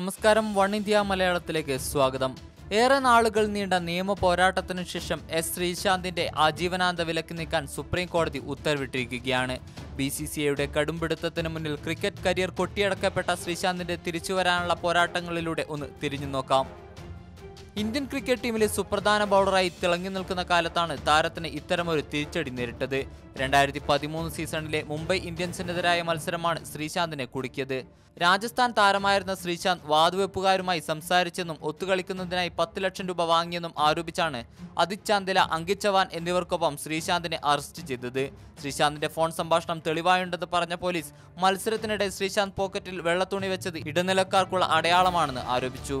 നമസ്കാരം one India മലയാളത്തിലേക്ക് സ്വാഗതം. ഏറെ നാളുകൾ നീണ്ട നിയമ പോരാട്ടത്തിനു ശേഷം എസ് ശ്രീശാന്തിന്റെ ആജീവനാന്ത വിലക്ക് നീക്കാൻ സുപ്രീം കോടതി ഉത്തരവിട്ടിരിക്കുകയാണ്. ബി സി സി ഐയുടെ കടുംപിടുത്തത്തിന് മുന്നിൽ ക്രിക്കറ്റ് കരിയർ കൊട്ടിയടക്കപ്പെട്ട ശ്രീശാന്തിന്റെ തിരിച്ചുവരാനുള്ള പോരാട്ടങ്ങളിലൂടെ ഒന്ന് തിരിഞ്ഞു നോക്കാം ഇന്ത്യൻ ക്രിക്കറ്റ് ടീമിലെ സുപ്രധാന ബൗളറായി തിളങ്ങി നിൽക്കുന്ന കാലത്താണ് താരത്തിന് ഇത്തരമൊരു തിരിച്ചടി നേരിട്ടത്. രണ്ടായിരത്തി പതിമൂന്ന് സീസണിലെ മുംബൈ ഇന്ത്യൻസിനെതിരായ മത്സരമാണ് ശ്രീശാന്തിനെ കുടുക്കിയത്. രാജസ്ഥാൻ താരമായിരുന്ന ശ്രീശാന്ത് വാതുവെപ്പുകാരുമായി സംസാരിച്ചെന്നും ഒത്തുകളിക്കുന്നതിനായി പത്ത് ലക്ഷം രൂപ വാങ്ങിയെന്നും ആരോപിച്ചാണ് അദിത് ചാന്ദില അങ്കിത് ചവാൻ എന്നിവർക്കൊപ്പം ശ്രീശാന്തിനെ അറസ്റ്റ് ചെയ്തത്. ശ്രീശാന്തിന്റെ ഫോൺ സംഭാഷണം തെളിവായുണ്ടെന്ന് പറഞ്ഞ പോലീസ് മത്സരത്തിനിടെ ശ്രീശാന്ത് പോക്കറ്റിൽ വെള്ളത്തുണി വെച്ചത് ഇടനിലക്കാർക്കുള്ള അടയാളമാണെന്ന് ആരോപിച്ചു.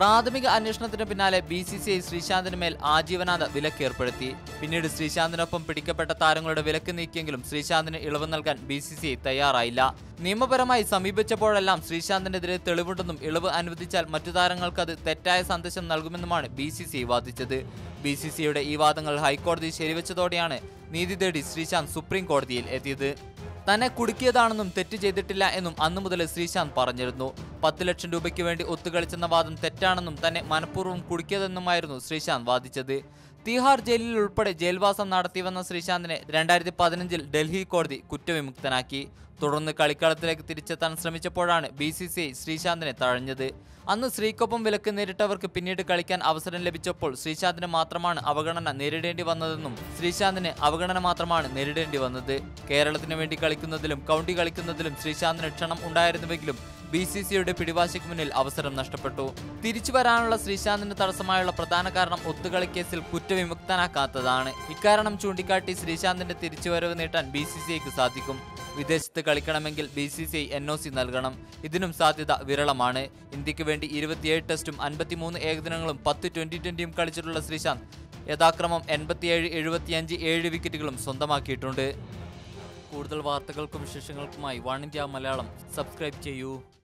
പ്രാഥമിക അന്വേഷണത്തിന് പിന്നാലെ ബി സി സി ഐ ശ്രീശാന്തിന് മേൽ ആജീവനാന്ത വിലക്ക് ഏർപ്പെടുത്തി. പിന്നീട് ശ്രീശാന്തിനൊപ്പം പിടിക്കപ്പെട്ട താരങ്ങളുടെ വിലക്ക് നീക്കിയെങ്കിലും ശ്രീശാന്തിന് ഇളവ് നൽകാൻ ബി സി സി ഐ തയ്യാറായില്ല. നിയമപരമായി സമീപിച്ചപ്പോഴെല്ലാം ശ്രീശാന്തിനെതിരെ തെളിവുണ്ടെന്നും ഇളവ് അനുവദിച്ചാൽ മറ്റു താരങ്ങൾക്ക് അത് തെറ്റായ സന്ദേശം നൽകുമെന്നുമാണ് ബി സി സി ഐ വാദിച്ചത്. ബി സി സി യുടെ ഈ വാദങ്ങൾ ഹൈക്കോടതി ശരിവെച്ചതോടെയാണ് നീതി തേടി ശ്രീശാന്ത് സുപ്രീം കോടതിയിൽ എത്തിയത്. തന്നെ കുടുക്കിയതാണെന്നും തെറ്റ് ചെയ്തിട്ടില്ല എന്നും അന്നു മുതൽ ശ്രീശാന്ത് പറഞ്ഞിരുന്നു. പത്ത് ലക്ഷം രൂപയ്ക്ക് വേണ്ടി ഒത്തുകളിച്ചെന്ന വാദം തെറ്റാണെന്നും തന്നെ മനഃപൂർവം കുടുക്കിയതെന്നുമായിരുന്നു ശ്രീശാന്ത് വാദിച്ചത്. തീഹാർ ജയിലിൽ ഉൾപ്പെടെ ജയിൽവാസം നടത്തിവന്ന ശ്രീശാന്തിനെ രണ്ടായിരത്തി പതിനഞ്ചിൽ ഡൽഹി കോടതി കുറ്റവിമുക്തനാക്കി. തുടർന്ന് കളിക്കളത്തിലേക്ക് തിരിച്ചെത്താൻ ശ്രമിച്ചപ്പോഴാണ് ബി സി സി ഐ ശ്രീശാന്തിനെ തഴഞ്ഞത്. അന്ന് ശ്രീക്കൊപ്പം വിലക്ക് നേരിട്ടവർക്ക് പിന്നീട് കളിക്കാൻ അവസരം ലഭിച്ചപ്പോൾ ശ്രീശാന്തിന് മാത്രമാണ് അവഗണന നേരിടേണ്ടി വന്നതെന്നും ശ്രീശാന്തിന് അവഗണന മാത്രമാണ് നേരിടേണ്ടി വന്നത്. കേരളത്തിന് വേണ്ടി കളിക്കുന്നതിലും കൗണ്ടി കളിക്കുന്നതിലും ശ്രീശാന്തിന് ക്ഷണം ഉണ്ടായിരുന്നുവെങ്കിലും ബി സി സിയുടെ പിടിവാശിക്ക് മുന്നിൽ അവസരം നഷ്ടപ്പെട്ടു. തിരിച്ചു വരാനുള്ള ശ്രീശാന്തിന് തടസ്സമായുള്ള പ്രധാന കാരണം ഒത്തുകളി കേസിൽ കുറ്റവിമുക്തനാക്കാത്തതാണ്. ഇക്കാരണം ചൂണ്ടിക്കാട്ടി ശ്രീശാന്തിന്റെ തിരിച്ചുവരവ് നീട്ടാൻ ബി സി സാധിക്കും. വിദേശത്ത് കളിക്കണമെങ്കിൽ B C C I N O C നൽകണം. ഇതിനും സാധ്യത വിരളമാണ്. ഇന്ത്യയ്ക്ക് വേണ്ടി ഇരുപത്തിയേഴ് ടെസ്റ്റും അൻപത്തിമൂന്ന് ഏകദിനങ്ങളും പത്ത് ട്വന്റി ട്വന്റിയും കളിച്ചിട്ടുള്ള ശ്രീശാന്ത് യഥാക്രമം എൺപത്തിയേഴ് എഴുപത്തിയഞ്ച് ഏഴ് വിക്കറ്റുകളും സ്വന്തമാക്കിയിട്ടുണ്ട്. കൂടുതൽ വാർത്തകൾക്കും വിശേഷങ്ങൾക്കുമായി വൺ ഇന്ത്യ മലയാളം. സബ്സ്ക്രൈബ് ചെയ്യൂ.